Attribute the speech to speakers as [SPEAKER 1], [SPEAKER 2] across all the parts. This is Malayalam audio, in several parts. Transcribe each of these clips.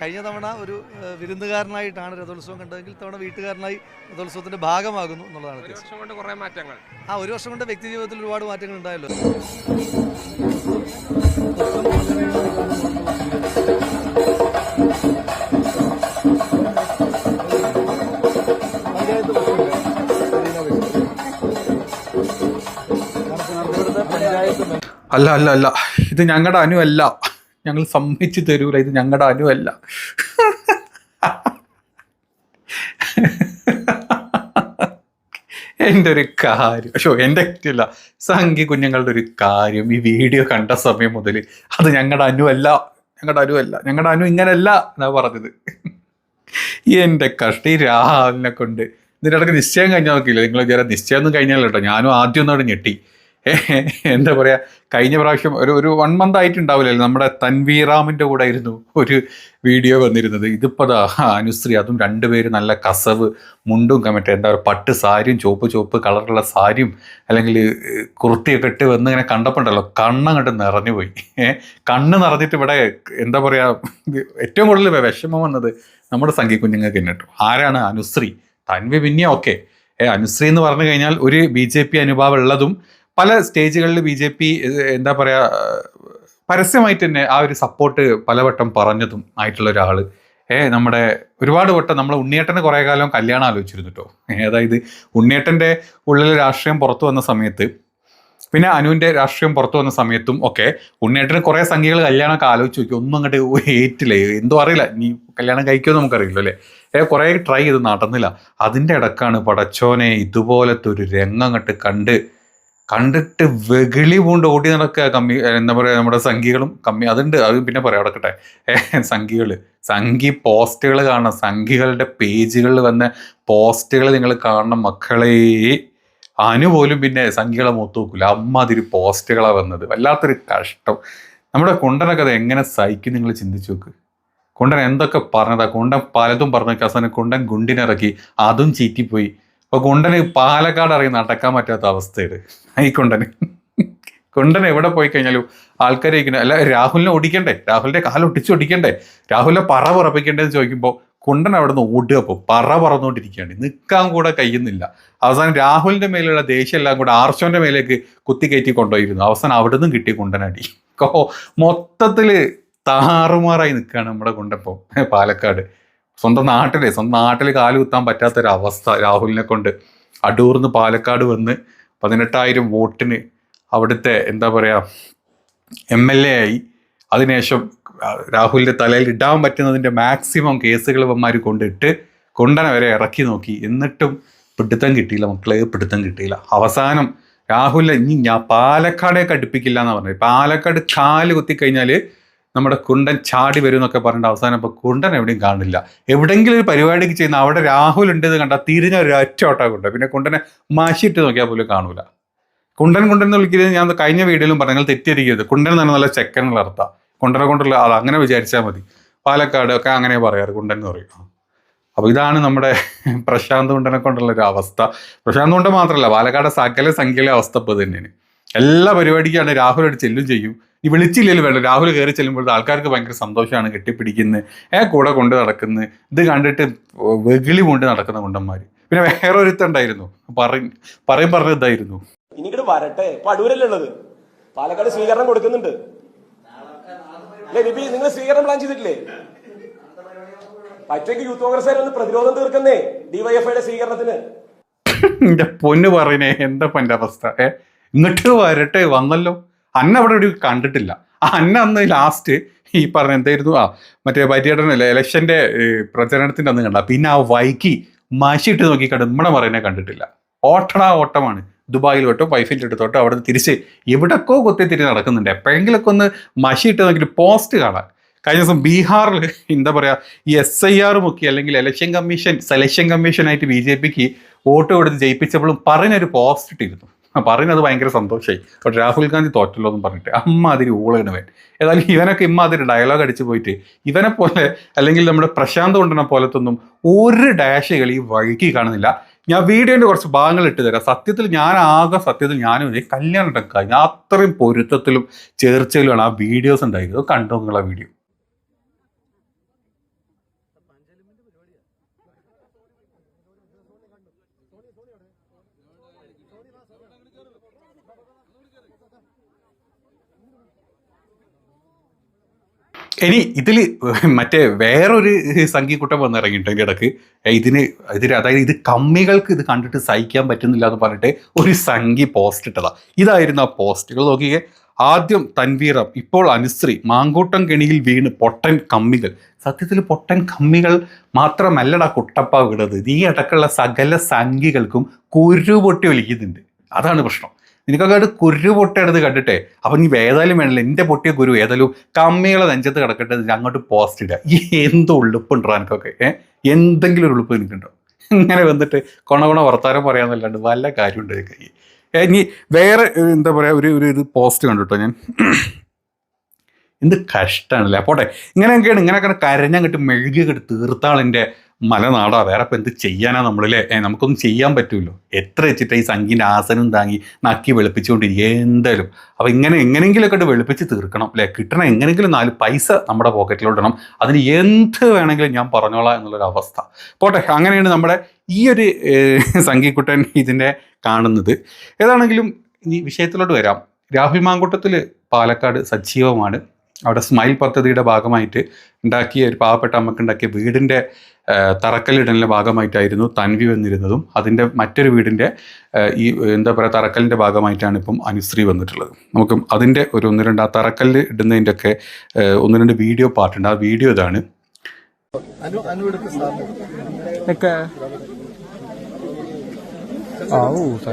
[SPEAKER 1] കഴിഞ്ഞ തവണ ഒരു വിരുന്നുകാരനായിട്ടാണ് രഥോത്സവം കണ്ടതെങ്കിൽ തവണ വീട്ടുകാരനായി രഥോത്സവത്തിന്റെ ഭാഗമാകുന്നു എന്നുള്ളതാണ്
[SPEAKER 2] ഒരു വർഷം കൊണ്ട് കുറെ മാറ്റങ്ങൾ.
[SPEAKER 1] ആ ഒരു വർഷം കൊണ്ട് വ്യക്തി ജീവിതത്തിൽ ഒരുപാട് മാറ്റങ്ങൾ ഉണ്ടായല്ലോ.
[SPEAKER 3] അല്ല അല്ല അല്ല. ഇത് ഞങ്ങളുടെ അനുവല്ല. ഞങ്ങൾ സമ്മതിച്ചു തരൂല. ഇത് ഞങ്ങളുടെ അനുവല്ല. എന്റെ ഒരു കാര്യം. പക്ഷോ എന്റെ അല്ല സംഖ്യ കുഞ്ഞുങ്ങളുടെ ഒരു കാര്യം ഈ വീഡിയോ കണ്ട സമയം മുതൽ അത് ഞങ്ങളുടെ അനുവല്ല. ഞങ്ങളുടെ അനുവല്ല. ഞങ്ങളുടെ അനു ഇങ്ങനല്ല എന്നാ പറഞ്ഞത്. എന്റെ കഷ്ടി രാഹുലിനെ കൊണ്ട്. ഇതിന്റെ ഇടയ്ക്ക് നിശ്ചയം കഴിഞ്ഞാൽ നോക്കിയില്ല? നിങ്ങൾ വിചാരം നിശ്ചയം ഒന്നും കഴിഞ്ഞാലോ കേട്ടോ ഞാനും ആദ്യം ഒന്നോട് ഞെട്ടി. എന്താ പറയാ കഴിഞ്ഞ പ്രാവശ്യം ഒരു ഒരു വൺ മന്ത് ആയിട്ടുണ്ടാവില്ലല്ലോ. നമ്മുടെ തൻവീറാമിന്റെ കൂടെ ആയിരുന്നു ഒരു വീഡിയോ വന്നിരുന്നത്. ഇതിപ്പോ അതാ അനുശ്രീ അതും രണ്ടുപേര് നല്ല കസവ് മുണ്ടും ക- എന്താ പറയുക പട്ട് സാരിയും ചുവപ്പ് ചുവപ്പ് കളറുള്ള സാരിയും അല്ലെങ്കിൽ കുർത്തിയൊക്കെ ഇട്ട് വന്ന് ഇങ്ങനെ കണ്ടപ്പോണ്ടല്ലോ കണ്ണങ്ങോട്ട് നിറഞ്ഞുപോയി. ഏഹ് കണ്ണ് നിറഞ്ഞിട്ട് ഇവിടെ എന്താ പറയാ ഏറ്റവും കൂടുതൽ വിഷമം വന്നത് നമ്മുടെ സംഗീത കുഞ്ഞുങ്ങൾക്ക് തന്നെ ആരാണ് അനുശ്രീ? തൻവി പിന്നെ ഓക്കെ ഏ അനുശ്രീ എന്ന് പറഞ്ഞു കഴിഞ്ഞാൽ ഒരു ബി ജെ പി അനുഭാവം ഉള്ളതും പല സ്റ്റേജുകളിൽ ബി ജെ പി എന്താ പറയാ പരസ്യമായിട്ട് തന്നെ ആ ഒരു സപ്പോർട്ട് പലവട്ടം പറഞ്ഞതും ആയിട്ടുള്ള ഒരാൾ ഏ നമ്മുടെ ഒരുപാട് വട്ടം നമ്മൾ ഉണ്ണിയേട്ടന് കുറേ കാലം കല്യാണം ആലോചിച്ചിരുന്നു കേട്ടോ അതായത് ഉണ്ണിയേട്ടന്റെ ഉള്ളിൽ രാഷ്ട്രീയം പുറത്തു വന്ന സമയത്ത് പിന്നെ അനുവിന്റെ രാഷ്ട്രീയം പുറത്തു വന്ന സമയത്തും ഒക്കെ ഉണ്ണിയേട്ടന് കുറേ സംഖ്യകൾ കല്യാണമൊക്കെ ആലോചിച്ച് നോക്കി. ഒന്നും അങ്ങോട്ട് ഏറ്റില്ല? എന്തോ അറിയില്ല. നീ കല്യാണം കഴിക്കുമോ നമുക്കറിയില്ല അല്ലേ? ഏ കുറെ ട്രൈ ചെയ്ത് നടന്നില്ല. അതിന്റെ ഇടക്കാണ് പടച്ചോനെ ഇതുപോലത്തെ ഒരു രംഗം അങ്ങോട്ട് കണ്ട് കണ്ടിട്ട് വെകിളി പൂണ്ട് ഓടി നടക്കുക കമ്മി എന്താ പറയുക നമ്മുടെ സംഖികളും കമ്മി അതുണ്ട് അത് പിന്നെ പറയാം അടക്കട്ടെ സംഖികൾ സംഖി പോസ്റ്റുകൾ കാണണം സംഖികളുടെ പേജുകളിൽ വന്ന പോസ്റ്റുകൾ നിങ്ങൾ കാണണം മക്കളെ. അനു പോലും പിന്നെ സംഖികളെ മൂത്ത് നോക്കില്ല അമ്മാതിരി പോസ്റ്റുകളാണ് വന്നത് വല്ലാത്തൊരു കഷ്ടം. നമ്മുടെ കുണ്ടനൊക്കെ അത് എങ്ങനെ സഹിക്കും നിങ്ങൾ ചിന്തിച്ചു നോക്ക്. കുണ്ടൻ എന്തൊക്കെ പറഞ്ഞതാ കുണ്ടൻ പലതും പറഞ്ഞു അവസാനം കുണ്ടൻ ഗുണ്ടിനിറക്കി അതും ചീറ്റിപ്പോയി. അപ്പൊ കുണ്ടന് പാലക്കാട് അറിയുന്ന നടക്കാൻ പറ്റാത്ത അവസ്ഥയുണ്ട് ഈ കുണ്ടന്. കുണ്ടൻ എവിടെ പോയി കഴിഞ്ഞാലും ആൾക്കാരെ അല്ല രാഹുലിനെ ഓടിക്കണ്ടേ? രാഹുലിന്റെ കാലൊട്ടിച്ച് ഓടിക്കണ്ടേ? രാഹുലിനെ പറ പറപ്പിക്കണ്ടേന്ന് ചോദിക്കുമ്പോൾ കുണ്ടൻ അവിടെ നിന്ന് ഓടുക അപ്പോൾ പറ പറന്നുകൊണ്ടിരിക്കുകയാണ്. നിൽക്കാൻ കൂടെ കഴിയുന്നില്ല. അവസാനം രാഹുലിന്റെ മേലുള്ള ദേഷ്യം എല്ലാം കൂടെ ആർഷോന്റെ മേലേക്ക് കുത്തി കയറ്റി കൊണ്ടുപോയിരുന്നു. അവസാനം അവിടെ നിന്നും കിട്ടി കുണ്ടനടി കോ മൊത്തത്തിൽ താറുമാറായി നിൽക്കുകയാണ് നമ്മുടെ കുണ്ടപ്പം പാലക്കാട്. സ്വന്തം നാട്ടിലെ സ്വന്തം നാട്ടിൽ കാലുകുത്താൻ പറ്റാത്തൊരവസ്ഥ രാഹുലിനെ കൊണ്ട്. അടൂർന്ന് പാലക്കാട് വന്ന് പതിനെട്ടായിരം വോട്ടിന് അവിടുത്തെ എന്താ പറയുക എം എൽ എ ആയി. അതിനുശേഷം രാഹുലിന്റെ തലയിൽ ഇടാൻ പറ്റുന്നതിന്റെ മാക്സിമം കേസുകൾ ഇവന്മാർ കൊണ്ടിട്ട് കൊണ്ടനെ വരെ ഇറക്കി നോക്കി. എന്നിട്ടും പിടുത്തം കിട്ടിയില്ല മക്കളെ പിടുത്തം കിട്ടിയില്ല. അവസാനം രാഹുലിനെ ഇനി ഞാൻ പാലക്കാടേക്ക് അടുപ്പിക്കില്ല എന്ന് പറഞ്ഞത്. പാലക്കാട് കാൽ കുത്തിക്കഴിഞ്ഞാൽ നമ്മുടെ കുണ്ടൻ ചാടി വരും എന്നൊക്കെ പറഞ്ഞിട്ട് അവസാനം ഇപ്പോൾ കുണ്ടൻ എവിടെയും കാണില്ല എവിടെയെങ്കിലും ഒരു പരിപാടിക്ക് ചെയ്യുന്ന അവിടെ രാഹുൽ ഉണ്ട് എന്ന് കണ്ടാൽ തിരിഞ്ഞ ഒരു ഒറ്റോട്ടാ കുണ്ടൻ പിന്നെ കുണ്ടനെ മാശിയിട്ട് നോക്കിയാൽ പോലും കാണൂല. കുണ്ടൻ കുണ്ടൻ എന്ന് വിളിക്കുന്നത് ഞാൻ കഴിഞ്ഞ വീഡിയോയിലും പറഞ്ഞു നിങ്ങൾ തെറ്റിയിരിക്കരുത് കുണ്ടൻ എന്ന് പറഞ്ഞാൽ നല്ല ചെക്കനുള്ള അർത്ഥം. കുണ്ടനെ കൊണ്ടുള്ള അത് അങ്ങനെ വിചാരിച്ചാൽ മതി. പാലക്കാട് ഒക്കെ അങ്ങനെ പറയാറ്. കുണ്ടൻ എന്ന് പറയും. അപ്പോൾ ഇതാണ് നമ്മുടെ പ്രശാന്ത് കുണ്ടനെ കൊണ്ടുള്ള ഒരു അവസ്ഥ. പ്രശാന്ത് കുണ്ടൻ മാത്രമല്ല പാലക്കാട് സകല സംഖ്യയിലെ അവസ്ഥ ഇപ്പോൾ തന്നെയാണ്. എല്ലാ പരിപാടിക്കാണ് രാഹുൽ ചെല്ലും ചെയ്യും. ഈ വിളിച്ചില്ലെങ്കിൽ വേണ്ട. രാഹുൽ കയറി ചെല്ലുമ്പോൾ ആൾക്കാർക്ക് ഭയങ്കര സന്തോഷമാണ് കെട്ടിപ്പിടിക്കുന്നത് ഏ കൂടെ കൊണ്ട് നടക്കുന്നത് ഇത് കണ്ടിട്ട് വെകിളി കൊണ്ട് നടക്കുന്ന കുണ്ടന്മാർ പിന്നെ വേറെ ഒരുത്തുണ്ടായിരുന്നു പറയും പറയും
[SPEAKER 4] പറഞ്ഞ ഇതായിരുന്നു. വരട്ടെ. ഉള്ളത്? പാലക്കാട് സ്വീകരണം കൊടുക്കുന്നുണ്ട്. അല്ലേ ബിബി നിങ്ങൾ സ്വീകരണം പ്ലാൻ ചെയ്തിട്ടില്ലേ? പറ്റേക്ക് യൂത്ത് കോൺഗ്രസ്സുകാർ ഒന്ന് പ്രതിരോധം തീർക്കുന്നേ. ഡിവൈഎഫ്ഐയുടെ സ്വീകരണത്തിന്.
[SPEAKER 3] എന്റെ പൊന്ന് പറയുന്നേ എന്താ എന്റെ അവസ്ഥ? ഏ ഇങ്ങോട്ട് വരട്ടെ വന്നല്ലോ. അന്ന അവിടെ ഒരു കണ്ടിട്ടില്ല. ആ അന്ന അന്ന് ലാസ്റ്റ് ഈ പറഞ്ഞ എന്തായിരുന്നു? ആ മറ്റേ പര്യടനല്ലേ ഇലക്ഷന്റെ പ്രചരണത്തിന്റെ അന്ന് കണ്ട. പിന്നെ ആ വൈകി മഷിയിട്ട് നോക്കി കണ്ട് നമ്മുടെ പറയുന്നേ കണ്ടിട്ടില്ല. ഓട്ടടാ ഓട്ടമാണ്. ദുബായിൽ തൊട്ടോ വൈഫിന്റെ അടുത്തോട്ടോ അവിടെ നിന്ന് തിരിച്ച് കൊത്തി തിരി നടക്കുന്നുണ്ട്. എപ്പോഴെങ്കിലൊക്കെ ഒന്ന് മഷിയിട്ട് നോക്കിയിട്ട് പോസ്റ്റ് കാണാൻ കഴിഞ്ഞ ദിവസം ബീഹാറിൽ എന്താ പറയുക ഈ എസ് ഐ ആർ മുക്കി അല്ലെങ്കിൽ ഇലക്ഷൻ കമ്മീഷൻ സെലക്ഷൻ കമ്മീഷനായിട്ട് ബി ജെ പിക്ക് വോട്ട് കൊടുത്ത് ജയിപ്പിച്ചപ്പോഴും പറഞ്ഞൊരു പോസ്റ്റ് ഇട്ടിരുന്നു. പറയുന്നത് ഭയങ്കര സന്തോഷമായി പക്ഷെ രാഹുൽ ഗാന്ധി തോറ്റല്ലോ എന്ന് പറഞ്ഞിട്ട് അമ്മാതിരി ഊളയിടവൻ ഏതായാലും ഇവനൊക്കെ ഇമ്മാതിരി ഡയലോഗ് അടിച്ചു പോയിട്ട് ഇവനെ പോലെ അല്ലെങ്കിൽ നമ്മുടെ പ്രശാന്ത് കൊണ്ടനെ പോലത്തൊന്നും ഒരു ഡാഷുകൾ ഈ വഴുക്കി കാണുന്നില്ല. ഞാൻ വീഡിയോന്റെ കുറച്ച് ഭാഗങ്ങൾ ഇട്ട് തരാം. സത്യത്തിൽ ഞാൻ ആകെ സത്യത്തിൽ ഞാനും ഇതേ കല്യാണം ഉണ്ടാക്കുക ഞാൻ അത്രയും പൊരുത്തത്തിലും ചേർച്ചയിലുമാണ് ആ വീഡിയോസ് ഉണ്ടായിരുന്നത്. കണ്ടു നിങ്ങളെ വീഡിയോ ഇനി ഇതിൽ മറ്റേ വേറൊരു സംഖ്യക്കൂട്ടം വന്നിറങ്ങിയിട്ടുണ്ട് അതിന്റെ ഇടയ്ക്ക് ഇതിന് ഇതിന് അതായത് ഇത് കമ്മികൾക്ക് ഇത് കണ്ടിട്ട് സഹിക്കാൻ പറ്റുന്നില്ല എന്ന് പറഞ്ഞിട്ട് ഒരു സംഖ്യ പോസ്റ്റ് ഇട്ടതാ. ഇതായിരുന്നു ആ പോസ്റ്റുകൾ നോക്കിയേ ആദ്യം തൻവീറം ഇപ്പോൾ അനുശ്രീ മാങ്കൂട്ടം കെണിയിൽ വീണ് പൊട്ടൻ കമ്മികൾ. സത്യത്തിൽ പൊട്ടൻ കമ്മികൾ മാത്രമല്ലടാ കുട്ടപ്പ വിടത് ഈ അടക്കമുള്ള സകല സംഖ്യകൾക്കും കുരുപൊട്ടി വലിക്കുന്നുണ്ട് അതാണ് പ്രശ്നം. നിനക്കൊക്കെ അത് കുരു പൊട്ടിയെടുത്ത് കണ്ടിട്ടെ? അപ്പം നീ ഏതായാലും വേണമല്ലോ എന്റെ പൊട്ടിയ കുരു ഏതായാലും കമ്മികളെ നെഞ്ചത്ത് കിടക്കട്ടെ അങ്ങോട്ട് പോസ്റ്റ് ഇടുക ഈ എന്ത് ഉളുപ്പുണ്ടോ എനിക്കൊക്കെ ഏഹ് എന്തെങ്കിലും ഒരു ഉളുപ്പ് എനിക്കുണ്ടോ ഇങ്ങനെ വന്നിട്ട് കൊണ കൊണ വർത്താനം പറയാമെന്നല്ലാണ്ട് വല്ല കാര്യമുണ്ട് കൈ ഇനി വേറെ എന്താ പറയുക ഒരു ഒരു ഇത് പോസ്റ്റ് കണ്ടിട്ടോ ഞാൻ. എന്ത് കഷ്ടമാണല്ലേ അപ്പോട്ടെ ഇങ്ങനെയൊക്കെയാണ് ഇങ്ങനെയൊക്കെ കരഞ്ഞങ്ങട്ട് മെഴുകി കിട്ട് തീർത്താളിന്റെ മലനാടാ വേറെ ഇപ്പം എന്ത് ചെയ്യാനാ നമ്മളില്ലേ? നമുക്കൊന്നും ചെയ്യാൻ പറ്റുമല്ലോ എത്ര വെച്ചിട്ട് ഈ സംഗീന്റെ ആസനം താങ്ങി നക്കി വെളുപ്പിച്ചുകൊണ്ടിരിക്കുക എന്തായാലും. അപ്പോൾ ഇങ്ങനെ എങ്ങനെയെങ്കിലുമൊക്കെ ഇട്ട് വെളുപ്പിച്ച് തീർക്കണം അല്ലേ? കിട്ടണം എങ്ങനെയെങ്കിലും നാല് പൈസ നമ്മുടെ പോക്കറ്റിലോട്ടണം അതിന് എന്ത് വേണമെങ്കിലും ഞാൻ പറഞ്ഞോളാം എന്നുള്ളൊരു അവസ്ഥ. പോട്ടെ അങ്ങനെയാണ് നമ്മുടെ ഈ ഒരു സംഗീക്കുട്ടൻ ഇതിനെ കാണുന്നത്. ഏതാണെങ്കിലും ഈ വിഷയത്തിലോട്ട് വരാം. രാഹുൽ മാങ്കൂട്ടത്തിൽ പാലക്കാട് സജീവമാണ്. അവിടെ സ്മൈൽ പദ്ധതിയുടെ ഭാഗമായിട്ട് ഉണ്ടാക്കിയ ഒരു പാവപ്പെട്ട അമ്മയ്ക്ക് ഉണ്ടാക്കിയ വീടിന്റെ തറക്കല്ലിടലിന്റെ ഭാഗമായിട്ടായിരുന്നു തൻവി വന്നിരുന്നതും അതിന്റെ മറ്റൊരു വീടിന്റെ ഈ എന്താ പറയുക തറക്കല്ലിന്റെ ഭാഗമായിട്ടാണ് ഇപ്പം അനുശ്രീ വന്നിട്ടുള്ളത്. നമുക്ക് അതിന്റെ ഒരു ഒന്ന് രണ്ട് ആ തറക്കല്ല് ഇടുന്നതിന്റെ ഒക്കെ ഒന്ന് രണ്ട് വീഡിയോ പാർട്ടുണ്ട് ആ വീഡിയോ ഇതാണ്.
[SPEAKER 2] ഓ ഒക്കെ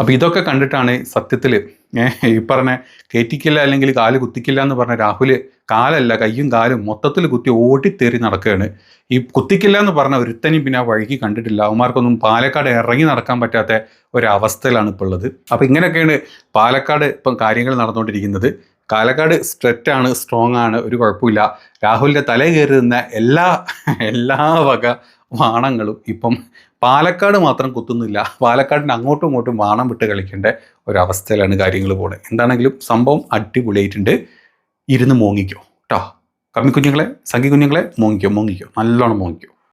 [SPEAKER 3] അപ്പോൾ ഇതൊക്കെ കണ്ടിട്ടാണ് സത്യത്തിൽ ഈ പറഞ്ഞ കയറ്റിക്കില്ല അല്ലെങ്കിൽ കാൽ കുത്തിക്കില്ല എന്ന് പറഞ്ഞ രാഹുൽ കാലല്ല കയ്യും കാലും മൊത്തത്തിൽ കുത്തി ഓടിത്തേറി നടക്കുകയാണ്. ഈ കുത്തിക്കില്ല എന്ന് പറഞ്ഞ ഒരുത്തനെയും പിന്നെ ആ വഴിക്ക് കണ്ടിട്ടില്ല. അവന്മാർക്കൊന്നും പാലക്കാട് ഇറങ്ങി നടക്കാൻ പറ്റാത്ത ഒരവസ്ഥയിലാണ് ഇപ്പോൾ ഉള്ളത്. അപ്പോൾ ഇങ്ങനെയൊക്കെയാണ് പാലക്കാട് ഇപ്പം കാര്യങ്ങൾ നടന്നുകൊണ്ടിരിക്കുന്നത്. പാലക്കാട് സ്ട്രെറ്റ് ആണ് സ്ട്രോങ് ആണ് ഒരു കുഴപ്പമില്ല. രാഹുലിന്റെ തല കയറി നിന്ന എല്ലാ എല്ലാ വക വാണങ്ങളും ഇപ്പം പാലക്കാട് മാത്രം കുത്തുന്നില്ല. പാലക്കാടിന്റെ അങ്ങോട്ടും ഇങ്ങോട്ടും വാണം വിട്ട് കളിക്കേണ്ട ഒരവസ്ഥയിലാണ് കാര്യങ്ങൾ പോകുന്നത് എന്താണെങ്കിലും സംഭവം അടിപൊളിയായിട്ടുണ്ട്. ഇരുന്ന് മോങ്ങിക്കോ. കേട്ടോ കമ്മി കുഞ്ഞുങ്ങളെ കുഞ്ഞുങ്ങളെ മോങ്ങിക്കോ മോങ്ങിക്കോ. നല്ലോണം മോങ്ങിക്കോ.